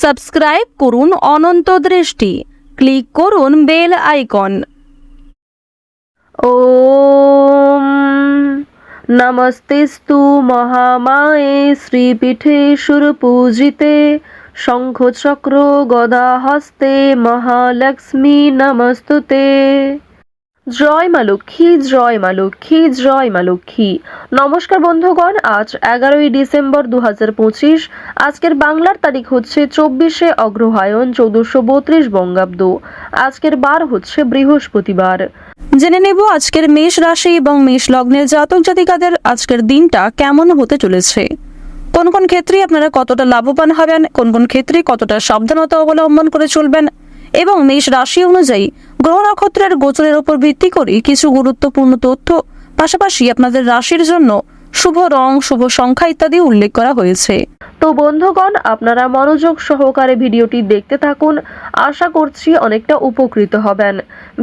Subscribe করুন অনন্ত দৃষ্টি। Click করুন বেল আইকন। ও নমস্তেস্তু মহামায়ে শ্রীপীঠে সুরপূজিতে শঙ্খচক্র গদাহস্তে মহালক্ষ্মী নমস্তুতে। জয় মা লক্ষ্মী, জয় মা লক্ষ্মী, জয় মা লক্ষ্মী। নমস্কার বন্ধুগণ, আজ এগারোই ডিসেম্বর দু পঁচিশ। আজকের বাংলার তারিখ হচ্ছে চব্বিশে অগ্রহায়ণ চৌদ্দশো বত্রিশ বঙ্গাব্দ। আজকের বার হচ্ছে বৃহস্পতিবার। জেনে নেব আজকের মেষ রাশি এবং মেষ লগ্নের জাতক জাতিকাদের আজকের দিনটা কেমন হতে চলেছে। কোন কোন ক্ষেত্রে আপনারা কতটা লাভবান হবেন, কোন কোন ক্ষেত্রে কতটা সাবধানতা অবলম্বন করে চলবেন এবং মেষ রাশি অনুযায়ী গ্রহ নক্ষত্রের গোচরের উপর ভিত্তি করে কিছু গুরুত্বপূর্ণ তথ্য, পাশাপাশি আপনাদের রাশির জন্য শুভ রং, শুভ সংখ্যা ইত্যাদি উল্লেখ করা হয়েছে। তো বন্ধুগণ, আপনারা মনোযোগ সহকারে ভিডিওটি দেখতে থাকুন। আশা করছি অনেকটা উপকৃত হবেন।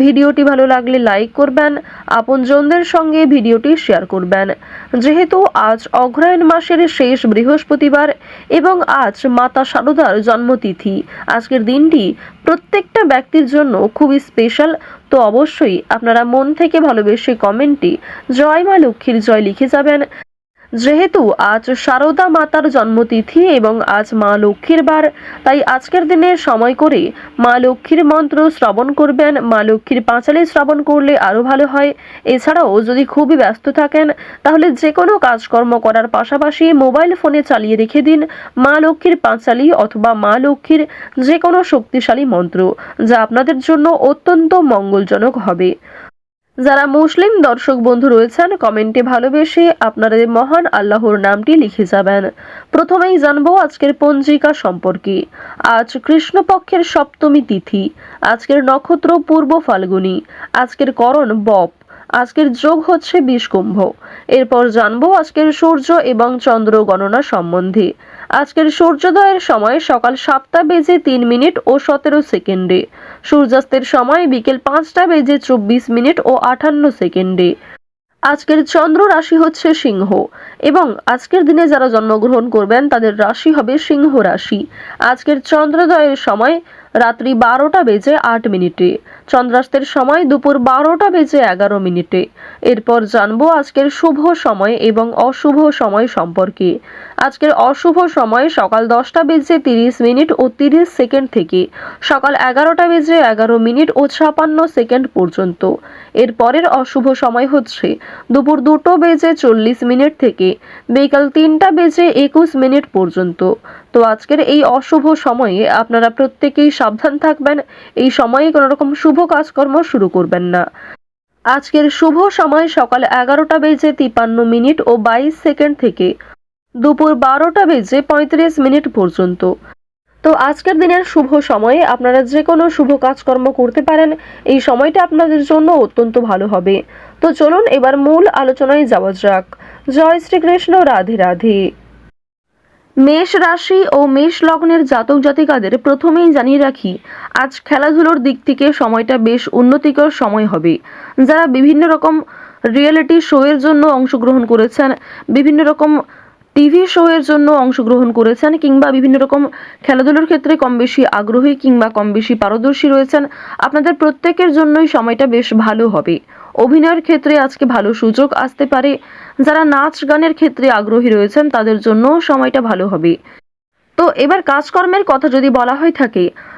ভিডিওটি ভালো লাগলে লাইক করবেন, আপনজনদের সঙ্গে ভিডিওটি শেয়ার করবেন। যেহেতু আজ অগ্রহায়ণ মাসের শেষ বৃহস্পতিবার এবং আজ মাতা সারদার জন্মতিথি, আজকের দিনটি প্রত্যেকটা ব্যক্তির জন্য খুবই স্পেশাল তো অবশ্যই আপনারা মন থেকে ভালোবেসে কমেন্টে জয় মা লক্ষ্মীর জয় লিখে যাবেন। যেহেতু আজ শারদা মাতার জন্মতিথি এবং আজ মা লক্ষ্মীর বার, তাই আজকের দিনে সময় করে মা লক্ষ্মীর মন্ত্র শ্রবণ করবেন। মা লক্ষ্মীর পাঁচালি শ্রবণ করলে আরও ভালো হয়। এছাড়াও যদি খুবই ব্যস্ত থাকেন, তাহলে যে কোনো কাজকর্ম করার পাশাপাশি মোবাইল ফোনে চালিয়ে রেখে দিন মা লক্ষ্মীর পাঁচালি অথবা মা লক্ষ্মীর যে কোনো শক্তিশালী মন্ত্র, যা আপনাদের জন্য অত্যন্ত মঙ্গলজনক হবে। যারা মুসলিম দর্শক বন্ধু রয়েছেন, কমেন্টে ভালোবেসে আপনাদের মহান আল্লাহর নামটি লিখে যাবেন। প্রথমেই জানব আজকের পঞ্জিকা সম্পর্কে। আজ কৃষ্ণপক্ষের সপ্তমী তিথি। আজকের নক্ষত্র পূর্ব ফাল্গুনী। আজকের করণ বপ। আজকের যোগ হচ্ছে বিষকুম্ভ। এরপর জানব আজকের সূর্য এবং চন্দ্র গণনা সম্বন্ধে। আজকের সূর্যোদয়ের সময় সকাল সাতটা বেজে তিন মিনিট ও সতেরো সেকেন্ডে। সূর্যাস্তের সময় বিকেল পাঁচটা বেজে চব্বিশ মিনিট ও আঠান্ন সেকেন্ডে। আজকের চন্দ্র রাশি হচ্ছে সিংহ এবং আজকের দিনে যারা জন্মগ্রহণ করবেন তাদের রাশি হবে সিংহ রাশি। আজকের চন্দ্রোদয়ের সময় রাত্রি বারোটা বেজে আট মিনিটে। চন্দ্রাস্তের সময় দুপুর বারোটা বেজে এগারো মিনিটে। এরপর জানব আজকের শুভ সময় এবং অশুভ সময় সম্পর্কে। আজকের অশুভ সময় সকাল দশটা বেজে তিরিশ মিনিট ও তিরিশ সেকেন্ড থেকে। সকাল এগারোটা বেজে এগারো মিনিট ও ছাপান্ন সেকেন্ড পর্যন্ত। এর পরের অশুভ সময় হচ্ছে দুপুর দুটো বেজে চল্লিশ মিনিট থেকে। বিকাল তিনটা বেজে একুশ মিনিট পর্যন্ত। তো আজকের এই অশুভ সময়ে আপনারা প্রত্যেকেই সাবধান থাকবেন। এই সময়ে কোনো রকম শুভ কাজকর্ম শুরু করবেন না। আজকের শুভ সময় সকাল এগারোটা বেজে তিপান্ন মিনিট ও বাইশ সেকেন্ড থেকে দুপুর বারোটা বেজে পঁয়ত্রিশ মিনিট পর্যন্ত। তো আজকের দিনের শুভ সময়ে আপনারা যে কোনো শুভ কাজকর্ম করতে পারেন। এই সময়টা আপনাদের জন্য অত্যন্ত ভালো হবে। তো চলুন এবার মূল আলোচনায় যাওয়া যাক। জয় শ্রীকৃষ্ণ, রাধে রাধে। মেষ রাশি ও মেষ লগ্নের জাতক জাতিকাদের প্রথমেই জানিয়ে রাখি, আজ খেলাধুলোর দিক থেকে সময়টা বেশ উন্নতিকর সময় হবে। যারা বিভিন্ন রকম রিয়েলিটি শো এর জন্য অংশগ্রহণ করেছেন, বিভিন্ন রকম টিভি শো এর জন্য অংশগ্রহণ করেছেন কিংবা বিভিন্ন রকম খেলাধুলোর ক্ষেত্রে কম বেশি আগ্রহী কিংবা কম বেশি পারদর্শী রয়েছেন, আপনাদের প্রত্যেকের জন্যই সময়টা বেশ ভালো হবে। অভিনয়ের ক্ষেত্রে আজকে ভালো সুযোগ আসতে পারে। যারা নাচ গানের ক্ষেত্রে আগ্রহী রয়েছেন, তাদের জন্য সময়টা ভালো হবে। তো এবার কাজকর্মের কথা যদি বলা হয়ে থাকে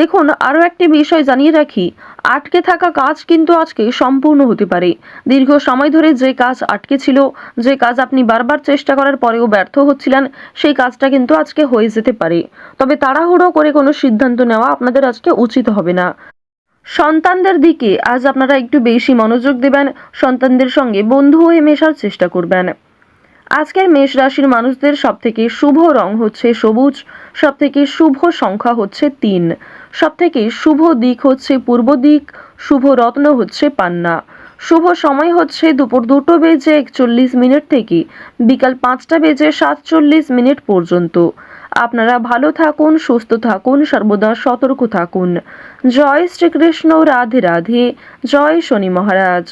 দেখুন, আরও একটি বিষয় জানিয়ে রাখি। আটকে থাকা কাজ কিন্তু আজকে সম্পূর্ণ হতে পারে। দীর্ঘ সময় ধরে যে কাজ আটকে ছিল, যে কাজ আপনি বারবার চেষ্টা করার পরেও ব্যর্থ হচ্ছিলেন, সেই কাজটা কিন্তু আজকে হয়ে যেতে পারে। তবে তাড়াহুড়ো করে কোনো সিদ্ধান্ত নেওয়া আপনাদের আজকে উচিত হবে না। সন্তানদের দিকে আজ আপনারা একটু বেশি মনোযোগ দেবেন, সন্তানদের সঙ্গে বন্ধু হয়ে মেশার চেষ্টা করবেন। আজকের মেষ রাশির মানুষদের সবথেকে শুভ রং হচ্ছে সবুজ। সবথেকে শুভ সংখ্যা হচ্ছে তিন। সবথেকে শুভ দিক হচ্ছে পূর্ব দিক, শুভ রত্ন হচ্ছে পান্না। শুভ সময় হচ্ছে দুপুর দুটো বেজে একচল্লিশ মিনিট থেকে বিকাল পাঁচটা বেজে সাতচল্লিশ মিনিট পর্যন্ত। আপনারা ভালো থাকুন, সুস্থ থাকুন, সর্বদা সতর্ক থাকুন। জয় শ্রীকৃষ্ণ, রাধে রাধে, জয় শনি মহারাজ।